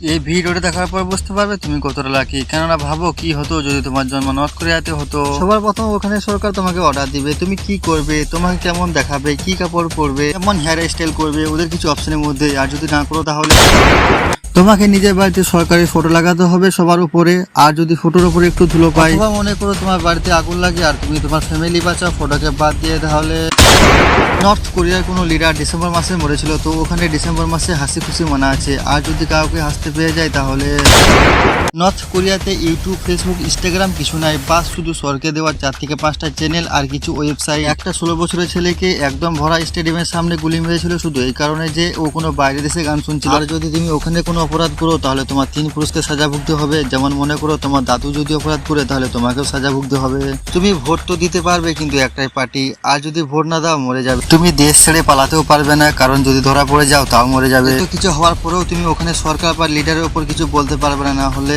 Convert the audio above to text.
এই ভিডিওটা দেখার পর বুঝতে পারবে তুমি কতটা লাকি কেননা ভাবো কি হতো যদি তোমার জন্ম নর্থ কোরিয়াতে হতো। সবার প্রথম ওখানে সরকার তোমাকে অর্ডার দিবে, তুমি কি করবে, তোমাকে কেমন দেখাবে, কি কাপড় পরবে, কেমন হেয়ার স্টাইল করবে, ওদের কিছু অপশনের মধ্যে। আর যদি না করো তাহলে তোমাকে নিজের বাড়িতে সরকারি ফটো লাগাতে হবে সবার উপরে, আর যদি ফটোর উপরে একটু ধুলো পাই মনে করো তোমার বাড়িতে আগুন লাগে, আর তুমি তোমার ফ্যামিলি বাঁচাও ফটোকে বাদ দিয়ে তাহলে নর্থ কোরিয়ার কোনো লিডার ডিসেম্বর মাসে মরেছিল, তো ওখানে ডিসেম্বর মাসে হাসি খুশি মানা আছে। আর যদি কাউকে হাসতে পেয়ে যায় তাহলে নর্থ কোরিয়াতে ইউটিউব, ফেসবুক, ইনস্টাগ্রাম কিছু নাই। বাস শুধু সরকে দেওয়া চার থেকে পাঁচটা চ্যানেল আর কিছু ওয়েবসাইট। একটা ষোলো বছরের ছেলেকে একদম ভরা স্টেডিয়ামের সামনে গুলি মেরেছিল শুধু। এই কারণে যে ও কোনো বাইরে দেশে গান শুনছিল। আর যদি তুমি ওখানে কোনো অপরাধ করো, তাহলে তোমার তিন পুরুষকে সাজা ভুগতে হবে। যেমন মনে করো, তোমার দাদু যদি অপরাধ করে, তাহলে তোমাকেও সাজা ভুগতে হবে। তুমি ভোট তো দিতে পারবে, কিন্তু একটাই পার্টি। আর যদি ভোট না দাও, মরে যাবে। তুমি দেশ ছেড়ে পালাতেও পারবে না, কারণ যদি ধরা পড়ে যাও, তাও মরে যাবে। কিছু হওয়ার পরেও তুমি ওখানে সরকার বা লিডারের উপর কিছু বলতে পারবে না হলে